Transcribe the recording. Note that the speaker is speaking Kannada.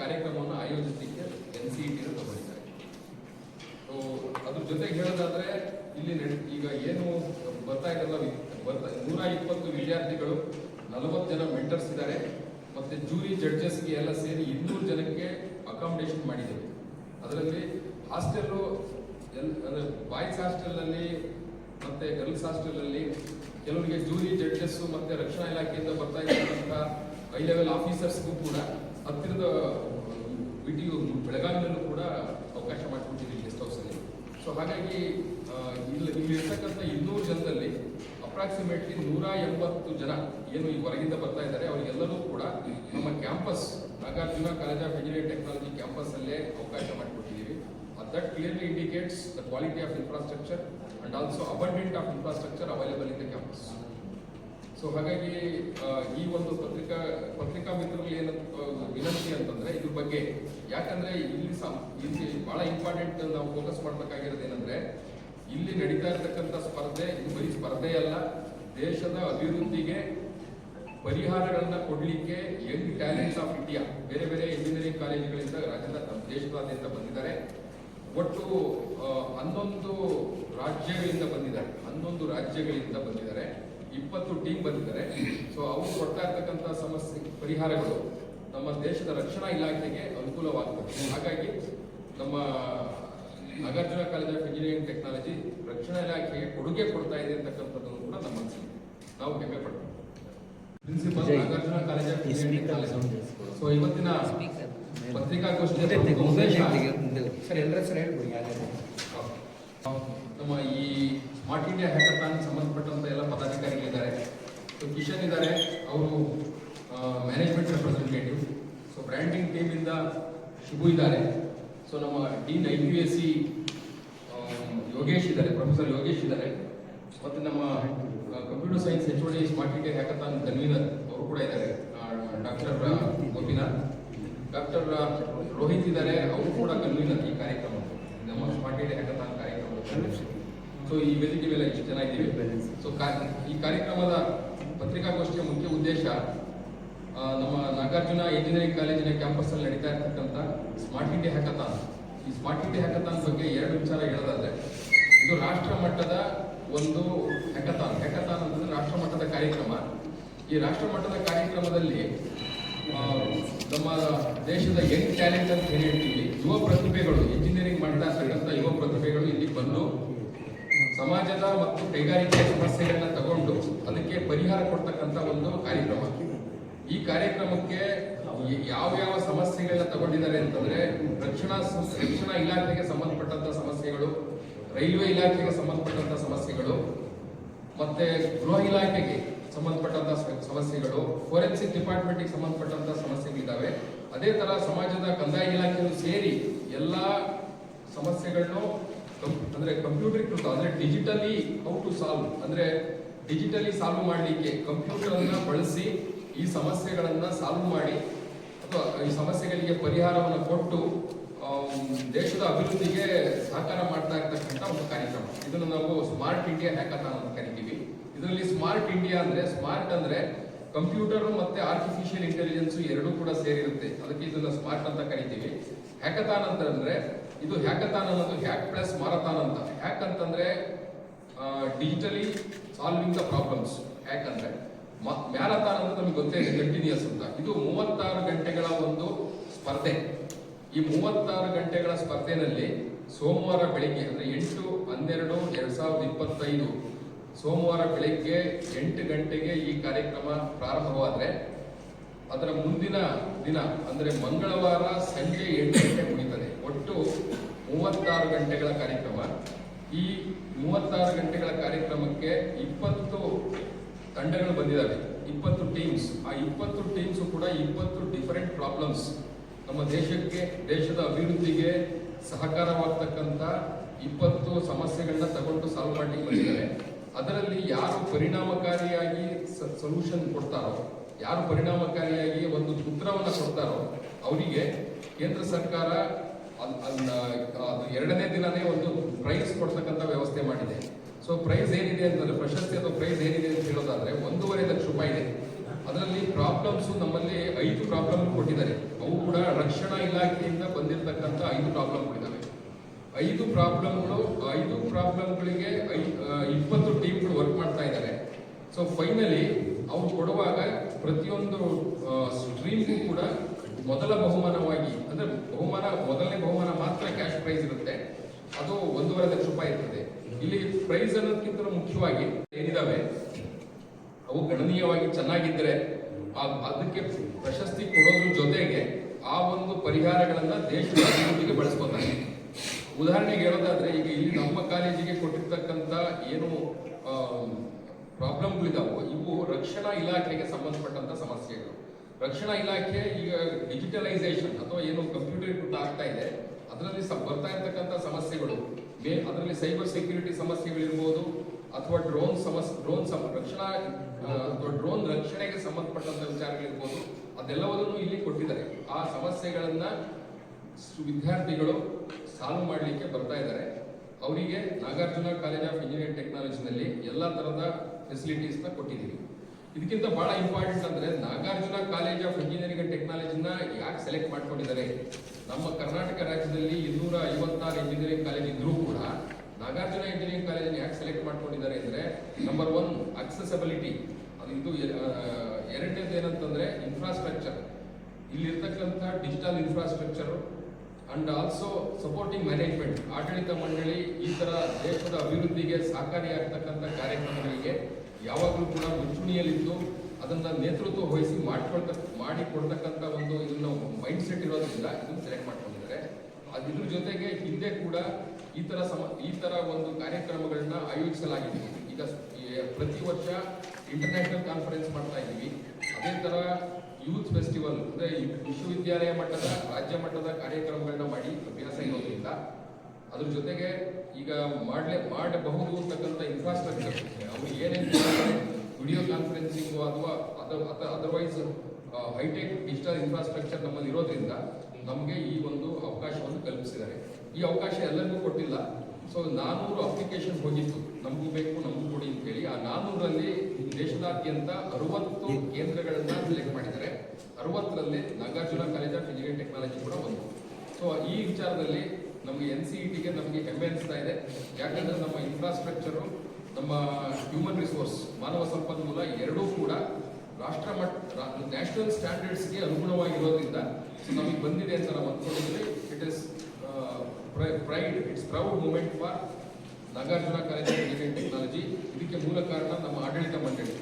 ಕಾರ್ಯಕ್ರಮವನ್ನು ಆಯೋಜಿಸಲಿಕ್ಕೆ ಎನ್ ಸಿ ಟಿ ತಗೊಂಡಿದ್ದಾರೆ. ಸೊ ಅದ್ರ ಜೊತೆಗೆ ಹೇಳೋದಾದ್ರೆ, ಇಲ್ಲಿ ಈಗ ಏನು ಬರ್ತಾ ಇರಲ್ಲ ಬರ್ತಾ, ನೂರ ಇಪ್ಪತ್ತು ವಿದ್ಯಾರ್ಥಿಗಳು, ನಲವತ್ತು ಜನ ಮೆಂಟರ್ಸ್ ಇದ್ದಾರೆ, ಮತ್ತೆ ಜೂರಿ ಜಡ್ಜಸ್ಗೆ ಎಲ್ಲ ಸೇರಿ ಇನ್ನೂರು ಜನಕ್ಕೆ ಅಕಾಮಿಡೇಷನ್ ಮಾಡಿದ್ದೇವೆ ಅದರಲ್ಲಿ ಹಾಸ್ಟೆಲ್ಲು ಎಲ್, ಅಂದ್ರೆ ಬಾಯ್ಸ್ ಹಾಸ್ಟೆಲ್ನಲ್ಲಿ ಮತ್ತೆ ಗರ್ಲ್ಸ್ ಹಾಸ್ಟೆಲಲ್ಲಿ ಕೆಲವರಿಗೆ ಜೂರಿ ಜಡ್ಜಸ್ಸು ಮತ್ತೆ ರಕ್ಷಣಾ ಇಲಾಖೆಯಿಂದ ಬರ್ತಾ ಇರ್ತಕ್ಕಂಥ ಹೈ ಲೆವೆಲ್ ಆಫೀಸರ್ಸ್ಗೂ ಕೂಡ ಹತ್ತಿರದ ವಿಡಿಯೋ ಬೆಳಗಾವಿನಲ್ಲೂ ಕೂಡ ಅವಕಾಶ ಮಾಡಿಕೊಟ್ಟಿದ್ದೀವಿ ಗೆಸ್ಟ್ ಹೌಸಲ್ಲಿ ಸೊ ಹಾಗಾಗಿ ಇಲ್ಲಿ ಇಲ್ಲಿ ಇರ್ತಕ್ಕಂಥ ಇನ್ನೂರು ಜನದಲ್ಲಿ ಅಪ್ರಾಕ್ಸಿಮೇಟ್ಲಿ ನೂರ ಎಂಬತ್ತು ಜನ ಏನು ಈ ಹೊರಗಿಂದ ಬರ್ತಾ ಇದ್ದಾರೆ, ಅವರಿಗೆಲ್ಲರೂ ಕೂಡ ನಮ್ಮ campus Nagarjuna college of engineering technology campus ಅಲ್ಲೇ ಅವಕಾಶ ಮಾಡಿಕೊಟ್ಟಿದ್ದೀವಿ. That clearly indicates the quality of infrastructure and also abundant of infrastructure available in the campus so ಹಾಗಾಗಿ ಈ ಒಂದು ಪತ್ರಿಕಾ ಪತ್ರಿಕಾ ಮಿತ್ರರಲ್ಲಿ ಏನು ಆ, ವಿನಂತಿ ಅಂತಂದ್ರೆ ಇದ್ರ ಬಗ್ಗೆ. ಯಾಕಂದ್ರೆ ಇಲ್ಲಿ ಸಮ ಇಲ್ಲಿ ಬಹಳ ಇಂಪಾರ್ಟೆಂಟ್ ನಾವು ಫೋಕಸ್ ಮಾಡ್ಬೇಕಾಗಿರೋದು ಏನಂದ್ರೆ, ಇಲ್ಲಿ ನಡೀತಾ ಇರತಕ್ಕಂಥ ಸ್ಪರ್ಧೆ, ಇದು ಬರೀ ಸ್ಪರ್ಧೆ ಅಲ್ಲ, ದೇಶದ ಅಭಿವೃದ್ಧಿಗೆ ಪರಿಹಾರಗಳನ್ನ ಕೊಡ್ಲಿಕ್ಕೆ ಯಂಗ್ ಟ್ಯಾಲೆಂಟ್ಸ್ ಆಫ್ ಇಂಡಿಯಾ ಬೇರೆ ಬೇರೆ ಇಂಜಿನಿಯರಿಂಗ್ ಕಾಲೇಜುಗಳಿಂದ ರಾಜ್ಯದ ದೇಶದಾದ್ಯಂತ ಬಂದಿದ್ದಾರೆ. ಒಟ್ಟು ಹನ್ನೊಂದು ರಾಜ್ಯಗಳಿಂದ ಬಂದಿದ್ದಾರೆ. ಹನ್ನೊಂದು ರಾಜ್ಯಗಳಿಂದ ಬಂದಿದ್ದಾರೆ. ಇಪ್ಪತ್ತು ಟೀಮ್ ಬಂದಿದ್ದಾರೆ. ಸೊ ಅವರು ಕೊಡ್ತಾ ಇರ್ತಕ್ಕಂಥ ಸಮಸ್ಯೆ, ಪರಿಹಾರಗಳು ನಮ್ಮ ದೇಶದ ರಕ್ಷಣಾ ಇಲಾಖೆಗೆ ಅನುಕೂಲವಾಗ್ತದೆ ಹಾಗಾಗಿ ನಮ್ಮ Nagarjuna college of engineering technology ರಕ್ಷಣಾ ಇಲಾಖೆಗೆ ಕೊಡುಗೆ ಕೊಡ್ತಾ ಇದೆ ಅಂತಕ್ಕಂಥದ್ದನ್ನು ಕೂಡ ನಮ್ಮ ನಾವು ಹೆಮ್ಮೆ ಪಡ್ತೀವಿ. ಪ್ರಿನ್ಸಿಪಲ್ ನಾಗಾರ್ಜುನ ಕಾಲೇಜ್ ಆಫ್ ಈ ಇಂಜಿನಿಯರಿಂಗ್ ಕಾಲೇಜ್. ಸೊ ಇವತ್ತಿನ ಪತ್ರಿಕಾಗೋಷ್ಠಿಯ ನಮ್ಮ ಈ ಸ್ಮಾರ್ಟ್ ಇಂಡಿಯಾ ಹ್ಯಾಕಥಾನ್ ಸಂಬಂಧಪಟ್ಟಂತ ಎಲ್ಲ ಪದಾಧಿಕಾರಿಗಳಿದ್ದಾರೆ. ಸೊ ಕಿಶನ್ ಇದ್ದಾರೆ. ಅವರು ಮ್ಯಾನೇಜ್ಮೆಂಟ್ ರೆಪ್ರೆಸೆಂಟೇಟಿವ್ ಸೊ ಬ್ರ್ಯಾಂಡಿಂಗ್ ಟೀಮಿಂದ ಶುಭು ಇದ್ದಾರೆ. ಸೊ ನಮ್ಮ dean I P S C Yogesh ಇದ್ದಾರೆ ಪ್ರೊಫೆಸರ್ ಯೋಗೇಶ್ ಇದ್ದಾರೆ. ಮತ್ತು ನಮ್ಮ computer science H D smart India hackathon convener ಅವರು ಕೂಡ ಇದ್ದಾರೆ. ಡಾಕ್ಟರ್ ಗೋಪಿನಾಥ್ ಡಾಕ್ಟರ್ ರೋಹಿತ್ ಇದ್ದಾರೆ. ಅವರು ಕೂಡ ಕನ್ವೀನರ್ ಈ ಕಾರ್ಯಕ್ರಮ. ನಮ್ಮ ಸ್ಮಾರ್ಟ್ ಇಂಡಿಯಾ ಹ್ಯಾಕಥಾನ್ ಕಾರ್ಯಕ್ರಮ ಸೊ ಈ ವೇದಿಕೆ ಮೇಲೆ ಇಷ್ಟು ಜನ ಇದ್ದೀವಿ. ಸೊ ಈ ಕಾರ್ಯಕ್ರಮದ ಪತ್ರಿಕಾಗೋಷ್ಠಿಯ ಮುಖ್ಯ ಉದ್ದೇಶ ನಮ್ಮ ನಾಗಾರ್ಜುನ ಇಂಜಿನಿಯರಿಂಗ್ ಕಾಲೇಜಿನ ಕ್ಯಾಂಪಸ್ ಅಲ್ಲಿ ನಡೀತಾ ಇರ್ತಕ್ಕಂಥ ಸ್ಮಾರ್ಟ್ ಇಂಡಿಯಾ ಹ್ಯಾಕಥಾನ್ ಈ ಸ್ಮಾರ್ಟ್ ಇಂಡಿಯಾ ಹ್ಯಾಕಥಾನ್ ಬಗ್ಗೆ ಎರಡು ವಿಚಾರ ಹೇಳೋದಾದ್ರೆ, ಇದು ರಾಷ್ಟ್ರ ಮಟ್ಟದ ಒಂದು ಹ್ಯಾಕಥಾನ್ ಹ್ಯಾಕಥಾನ್ ಅಂತಂದ್ರೆ ರಾಷ್ಟ್ರ ಮಟ್ಟದ ಕಾರ್ಯಕ್ರಮ. ಈ ರಾಷ್ಟ್ರ ಮಟ್ಟದ ಕಾರ್ಯಕ್ರಮದಲ್ಲಿ ನಮ್ಮ ದೇಶದ ಯಂಗ್ ಟ್ಯಾಲೆಂಟ್ ಅಂತ ಹೇಳಿರ್ತೀವಿ ಹೇಳ್ತೀವಿ. ಯುವ ಪ್ರತಿಭೆಗಳು ಇಂಜಿನಿಯರಿಂಗ್ ಮಾಡ್ತಾ ಇರ್ತಕ್ಕಂಥ ಯುವ ಪ್ರತಿಭೆಗಳು ಇಲ್ಲಿ ಬಂದು, ಸಮಾಜದ ಮತ್ತು ಕೈಗಾರಿಕೆ ಸಮಸ್ಯೆಗಳನ್ನ ತಗೊಂಡು ಅದಕ್ಕೆ ಪರಿಹಾರ ಕೊಡ್ತಕ್ಕಂಥ ಒಂದು ಕಾರ್ಯಕ್ರಮ. ಈ ಕಾರ್ಯಕ್ರಮಕ್ಕೆ ಯಾವ ಯಾವ ಸಮಸ್ಯೆಗಳನ್ನ ತಗೊಂಡಿದ್ದಾರೆ ಅಂತಂದ್ರೆ ರಕ್ಷಣಾ ರಕ್ಷಣಾ ಇಲಾಖೆಗೆ ಸಂಬಂಧಪಟ್ಟಂತ ಸಮಸ್ಯೆಗಳು, ರೈಲ್ವೆ ಇಲಾಖೆಗೆ ಸಂಬಂಧಪಟ್ಟಂತ ಸಮಸ್ಯೆಗಳು, ಮತ್ತೆ ಗೃಹ ಇಲಾಖೆಗೆ ಸಂಬಂಧಪಟ್ಟಂತ ಸಮಸ್ಯೆಗಳು, ಫೋರೆನ್ಸಿಕ್ ಡಿಪಾರ್ಟ್ಮೆಂಟ್ಗೆ ಸಂಬಂಧಪಟ್ಟಂತ ಸಮಸ್ಯೆಗಳಿದ್ದಾವೆ. ಅದೇ ತರ ಸಮಾಜದ ಕಂದಾಯ ಇಲಾಖೆಯನ್ನು ಸೇರಿ ಎಲ್ಲಾ ಸಮಸ್ಯೆಗಳನ್ನು ಅಂದ್ರೆ ಅಂದ್ರೆ ಕಂಪ್ಯೂಟರೀಕೃತ ಅಂದ್ರೆ ಡಿಜಿಟಲಿ ಹೌ ಟು ಸಾಲ್ವ್ ಅಂದ್ರೆ ಡಿಜಿಟಲಿ ಸಾಲ್ವ್ ಮಾಡಲಿಕ್ಕೆ ಕಂಪ್ಯೂಟರ್ ಅನ್ನ ಬಳಸಿ ಈ ಸಮಸ್ಯೆಗಳನ್ನು ಸಾಲ್ವ್ ಮಾಡಿ ಅಥವಾ ಈ ಸಮಸ್ಯೆಗಳಿಗೆ ಪರಿಹಾರವನ್ನು ಕೊಟ್ಟು ದೇಶದ ಅಭಿವೃದ್ಧಿಗೆ ಸಹಕಾರ ಮಾಡ್ತಾ ಇರ್ತಕ್ಕಂಥ ಒಂದು ಕಾರ್ಯಕ್ರಮ. ಇದನ್ನು ನಾವು ಸ್ಮಾರ್ಟ್ ಇಂಡಿಯಾ ಹ್ಯಾಕಥಾನ್ ಅಂತ ಕರಿತೀವಿ. ಇದರಲ್ಲಿ ಸ್ಮಾರ್ಟ್ ಇಂಡಿಯಾ ಅಂದ್ರೆ ಸ್ಮಾರ್ಟ್ ಅಂದ್ರೆ ಕಂಪ್ಯೂಟರ್ ಮತ್ತೆ ಆರ್ಟಿಫಿಷಿಯಲ್ ಇಂಟೆಲಿಜೆನ್ಸ್ ಎರಡೂ ಕೂಡ ಸೇರಿರುತ್ತೆ. ಅದಕ್ಕೆ ಇದನ್ನ ಸ್ಮಾರ್ಟ್ ಅಂತ ಕರಿತೀವಿ. ಹ್ಯಾಕಥಾನ್ ಅಂತಂದ್ರೆ ಇದು ಹ್ಯಾಕಥಾನ್ ಅನ್ನೋದು ಹ್ಯಾಕ್ ಪ್ಲಸ್ ಮಾರಥಾನ್ ಅಂತ. ಹ್ಯಾಕ್ ಅಂತಂದ್ರೆ digitally solving the problems hack ಅಂದ್ರೆ. ನಮಗೆ ಗೊತ್ತೇ ಇದೆ ಕಂಟಿನ್ಯೂಸ್ ಅಂತ. ಇದು ಮೂವತ್ತಾರು ಗಂಟೆಗಳ ಒಂದು ಸ್ಪರ್ಧೆ. ಈ ಮೂವತ್ತಾರು ಗಂಟೆಗಳ ಸ್ಪರ್ಧೆನಲ್ಲಿ ಸೋಮವಾರ ಬೆಳಿಗ್ಗೆ ಅಂದ್ರೆ ಎಂಟು, ಹನ್ನೆರಡು, ಎರಡ್ ಸಾವಿರದ ಇಪ್ಪತ್ತೈದು ಸೋಮವಾರ ಬೆಳಿಗ್ಗೆ ಎಂಟು ಗಂಟೆಗೆ ಈ ಕಾರ್ಯಕ್ರಮ ಪ್ರಾರಂಭವಾದರೆ ಅದರ ಮುಂದಿನ ದಿನ ಅಂದ್ರೆ ಮಂಗಳವಾರ ಸಂಜೆ ಎಂಟು ಗಂಟೆ ಮುಗಿತದೆ. ಒಟ್ಟು ಮೂವತ್ತಾರು ಗಂಟೆಗಳ ಕಾರ್ಯಕ್ರಮ. ಈ ಮೂವತ್ತಾರು ಗಂಟೆಗಳ ಕಾರ್ಯಕ್ರಮಕ್ಕೆ ಇಪ್ಪತ್ತು ತಂಡಗಳು ಬಂದಿದ್ದಾವೆ. ಇಪ್ಪತ್ತು ಟೀಮ್ಸ್ ಆ ಇಪ್ಪತ್ತು ಟೀಮ್ಸ್ ಕೂಡ ಇಪ್ಪತ್ತು ಡಿಫರೆಂಟ್ ಪ್ರಾಬ್ಲಮ್ಸ್ ನಮ್ಮ ದೇಶಕ್ಕೆ, ದೇಶದ ಅಭಿವೃದ್ಧಿಗೆ ಸಹಕಾರವಾಗ್ತಕ್ಕಂಥ ಇಪ್ಪತ್ತು ಸಮಸ್ಯೆಗಳನ್ನ ತಗೊಂಡು ಸಾಲ್ವ್ ಮಾಡ್ಲಿಕ್ಕೆ ಬಂದಿದ್ದಾರೆ. ಅದರಲ್ಲಿ ಯಾರು ಪರಿಣಾಮಕಾರಿಯಾಗಿ ಸೊಲ್ಯೂಷನ್ ಕೊಡ್ತಾರೋ, ಯಾರು ಪರಿಣಾಮಕಾರಿಯಾಗಿ ಒಂದು ಸೂತ್ರವನ್ನು ಕೊಡ್ತಾರೋ, ಅವರಿಗೆ ಕೇಂದ್ರ ಸರ್ಕಾರ ಅದ್- ಎರಡನೇ ದಿನನೇ ಒಂದು ಪ್ರೈಸ್ ಕೊಡ್ತಕ್ಕಂಥ ವ್ಯವಸ್ಥೆ ಮಾಡಿದೆ. ಸೊ ಪ್ರೈಸ್ ಏನಿದೆ ಅಂತಂದ್ರೆ ಪ್ರಶಸ್ತಿ ಅಥವಾ ಪ್ರೈಸ್ ಏನಿದೆ ಅಂತ ಹೇಳೋದಾದ್ರೆ, ಒಂದೂವರೆ ಲಕ್ಷ ರೂಪಾಯಿ ಇದೆ. ಅದರಲ್ಲಿ ಪ್ರಾಬ್ಲಮ್ಸ್ ನಮ್ಮಲ್ಲಿ ಐದು ಪ್ರಾಬ್ಲಮ್ ಕೊಟ್ಟಿದ್ದಾರೆ. ಅವು ಕೂಡ ರಕ್ಷಣಾ ಇಲಾಖೆಯಿಂದ ಬಂದಿರತಕ್ಕಂಥ ಐದು ಪ್ರಾಬ್ಲಮ್ಗಳಿದ್ದಾವೆ ಐದು ಪ್ರಾಬ್ಲಮ್ಗಳು ಐದು ಪ್ರಾಬ್ಲಮ್ಗಳಿಗೆ ಐ ಇಪ್ಪತ್ತು ಟೀಮ್ಗಳು ವರ್ಕ್ ಮಾಡ್ತಾ ಇದ್ದಾರೆ. ಸೊ ಫೈನಲಿ ಅವ್ರು ಕೊಡುವಾಗ ಪ್ರತಿಯೊಂದು ಸ್ಟ್ರೀಮ್ಗೂ ಕೂಡ ಮೊದಲ ಬಹುಮಾನವಾಗಿ, ಅಂದ್ರೆ ಬಹುಮಾನ, ಮೊದಲನೇ ಬಹುಮಾನ ಮಾತ್ರ ಕ್ಯಾಶ್ ಪ್ರೈಸ್ ಇರುತ್ತೆ. ಅದು ಒಂದೂವರೆ ಲಕ್ಷ ರೂಪಾಯಿ ಇರ್ತದೆ. ಪ್ರೈಸ್ ಅನ್ನೋದಕ್ಕಿಂತ ಮುಖ್ಯವಾಗಿ ಏನಿದಾವೆ? ಅವು ಗಣನೀಯವಾಗಿ ಚೆನ್ನಾಗಿದ್ದರೆ ಅದಕ್ಕೆ ಪ್ರಶಸ್ತಿ ಕೊಡೋದ್ರ ಜೊತೆಗೆ ಆ ಒಂದು ಪರಿಹಾರಗಳನ್ನ ದೇಶದ ಅಭಿವೃದ್ಧಿಗೆ ಬಳಸ್ಕೊತಾರೆ ಉದಾಹರಣೆಗೆ ಹೇಳೋದಾದ್ರೆ, ಈಗ ಇಲ್ಲಿ ನಮ್ಮ ಕಾಲೇಜಿಗೆ ಕೊಟ್ಟಿರ್ತಕ್ಕಂಥ ಏನು ಪ್ರಾಬ್ಲಮ್ಗಳಿದಾವೋ, ಇವು ರಕ್ಷಣಾ ಇಲಾಖೆಗೆ ಸಂಬಂಧಪಟ್ಟಂತ ಸಮಸ್ಯೆಗಳು. ರಕ್ಷಣಾ ಇಲಾಖೆ ಈಗ ಡಿಜಿಟಲೈಸೇಷನ್ ಅಥವಾ ಏನು ಕಂಪ್ಯೂಟರ್ ಆಗ್ತಾ ಇದೆ, ಅದರಲ್ಲಿ ಬರ್ತಾ ಇರ್ತಕ್ಕಂಥ ಸಮಸ್ಯೆಗಳು. ಮೇ ಅದರಲ್ಲಿ ಸೈಬರ್ ಸೆಕ್ಯೂರಿಟಿ ಸಮಸ್ಯೆಗಳಿರ್ಬೋದು ಅಥವಾ ಡ್ರೋನ್ ಸಮಸ್, ಡ್ರೋನ್ ಸಮ, ರಕ್ಷಣಾ ಅಥವಾ ಡ್ರೋನ್ ರಕ್ಷಣೆಗೆ ಸಂಬಂಧಪಟ್ಟಂತ ವಿಚಾರಗಳಿರ್ಬೋದು, ಅದೆಲ್ಲವನ್ನೂ ಇಲ್ಲಿ ಕೊಟ್ಟಿದ್ದಾರೆ. ಆ ಸಮಸ್ಯೆಗಳನ್ನ ವಿದ್ಯಾರ್ಥಿಗಳು ಸಾಲ್ವ್ ಮಾಡಲಿಕ್ಕೆ ಬರ್ತಾ ಇದ್ದಾರೆ. ಅವರಿಗೆ ನಾಗಾರ್ಜುನ ಕಾಲೇಜ್ ಆಫ್ ಇಂಜಿನಿಯರಿಂಗ್ ಟೆಕ್ನಾಲಜಿನಲ್ಲಿ ಎಲ್ಲ ತರಹದ ಫೆಸಿಲಿಟೀಸ್ನ ಕೊಟ್ಟಿದ್ದೀವಿ. ಇದಕ್ಕಿಂತ ಬಹಳ ಇಂಪಾರ್ಟೆಂಟ್ ಅಂದ್ರೆ Nagarjuna college of engineering and ಟೆಕ್ನಾಲಜಿನ ಯಾಕೆ ಸೆಲೆಕ್ಟ್ ಮಾಡ್ಕೊಂಡಿದ್ದಾರೆ? ನಮ್ಮ ಕರ್ನಾಟಕ ರಾಜ್ಯದಲ್ಲಿ ಇನ್ನೂರ ಐವತ್ತಾರು ಇಂಜಿನಿಯರಿಂಗ್ ಕಾಲೇಜ್ ಇದ್ರೂ ಕೂಡ ನಾಗಾರ್ಜುನ ಇಂಜಿನಿಯರಿಂಗ್ ಕಾಲೇಜ್ ಯಾಕೆ ಸೆಲೆಕ್ಟ್ ಮಾಡ್ಕೊಂಡಿದ್ದಾರೆ ಅಂದ್ರೆ ನಂಬರ್ ಒನ್ ಅಕ್ಸೆಸಬಿಲಿಟಿ ಅದು ಇದು ಎರಡನೇದು ಏನಂತಂದ್ರೆ ಇನ್ಫ್ರಾಸ್ಟ್ರಕ್ಚರ್ ಇಲ್ಲಿರ್ತಕ್ಕಂಥ digital infrastructure and also supporting management ಆಡಳಿತ ಮಂಡಳಿ ಈ ತರ ದೇಶದ ಅಭಿವೃದ್ಧಿಗೆ ಸಹಕಾರಿಯಾಗ್ತಕ್ಕಂಥ ಕಾರ್ಯಕ್ರಮಗಳಿಗೆ ಯಾವಾಗಲೂ ಕೂಡ ಮುಂಚೂಣಿಯಲ್ಲಿದ್ದು ಅದನ್ನ ನೇತೃತ್ವ ವಹಿಸಿ ಮಾಡ್ಕೊಳ್ತ ಮಾಡಿ ಕೊಡ್ತಕ್ಕಂಥ ಒಂದು ಇದನ್ನ ಮೈಂಡ್ ಸೆಟ್ ಇರೋದ್ರಿಂದ ಇದನ್ನು ಸೆಲೆಕ್ಟ್ ಮಾಡ್ಕೊಂಡಿದ್ದಾರೆ. ಅದ್ರ ಜೊತೆಗೆ ಹಿಂದೆ ಕೂಡ ಈ ತರ ಸಮ, ಈ ತರ ಒಂದು ಕಾರ್ಯಕ್ರಮಗಳನ್ನ ಆಯೋಜಿಸಲಾಗಿದೆ. ಈಗ ಪ್ರತಿ ವರ್ಷ ಇಂಟರ್ನ್ಯಾಷನಲ್ ಕಾನ್ಫರೆನ್ಸ್ ಮಾಡ್ತಾ ಇದ್ದೀವಿ. ಅದೇ ತರ ಯೂತ್ ಫೆಸ್ಟಿವಲ್ ಅಂದ್ರೆ ವಿಶ್ವವಿದ್ಯಾಲಯ ಮಟ್ಟದ, ರಾಜ್ಯ ಮಟ್ಟದ ಕಾರ್ಯಕ್ರಮಗಳನ್ನ ಮಾಡಿ ಅಭ್ಯಾಸ ಇರೋದ್ರಿಂದ ಅದ್ರ ಜೊತೆಗೆ ಈಗ ಮಾಡಲೇ, ಮಾಡಬಹುದು ಅಂತಕ್ಕಂಥ ಇನ್ಫ್ರಾಸ್ಟ್ರಕ್ಚರ್ ಅವ್ರು ಏನೇನು ವಿಡಿಯೋ ಕಾನ್ಫರೆನ್ಸಿಂಗ್ ಅಥವಾ otherwise hi tech digital infrastructure ನಮ್ಮಲ್ಲಿ ಇರೋದ್ರಿಂದ ನಮಗೆ ಈ ಒಂದು ಅವಕಾಶವನ್ನು ಕಲ್ಪಿಸಿದ್ದಾರೆ. ಈ ಅವಕಾಶ ಎಲ್ಲರಿಗೂ ಕೊಟ್ಟಿಲ್ಲ. ಸೊ ನಾನ್ನೂರು ಅಪ್ಲಿಕೇಶನ್ ಹೋಗಿತ್ತು. ನಮಗೂ ಬೇಕು, ನಮಗೂ ಕೊಡಿ ಅಂತ ಹೇಳಿ ಆ ನಾನ್ನೂರಲ್ಲಿ ದೇಶದಾದ್ಯಂತ ಅರವತ್ತು ಕೇಂದ್ರಗಳನ್ನು ಸೆಲೆಕ್ಟ್ ಮಾಡಿದ್ದಾರೆ. ಅರವತ್ತರಲ್ಲಿ Nagarjuna college of engineering technology ಕೂಡ ಒಂದು. ಸೊ ಈ ವಿಚಾರದಲ್ಲಿ ನಮಗೆ ಎನ್ ಸಿ ಟಿಗೆ ನಮಗೆ ಹೆಮ್ಮೆ ಅನಿಸ್ತಾ ಇದೆ. ಯಾಕಂದ್ರೆ ನಮ್ಮ ಇನ್ಫ್ರಾಸ್ಟ್ರಕ್ಚರು ನಮ್ಮ ಹ್ಯೂಮನ್ ರಿಸೋರ್ಸ್ ಮಾನವ ಸಂಪನ್ಮೂಲ ಎರಡೂ ಕೂಡ ರಾಷ್ಟ್ರ ಮಟ್ಟ ನ್ಯಾಷನಲ್ ಸ್ಟ್ಯಾಂಡರ್ಡ್ಸ್ಗೆ ಅನುಗುಣವಾಗಿರೋದ್ರಿಂದ ಸೊ ನಮಗೆ ಬಂದಿದೆ ಅಂತ ನಾವು ಅಂದ್ಕೊಂಡಿದ್ರೆ it is pride it's proud moment for Nagarjuna college of engineering technology ಇದಕ್ಕೆ ಮೂಲ ಕಾರಣ ನಮ್ಮ ಆಡಳಿತ ಮಂಡಳಿ.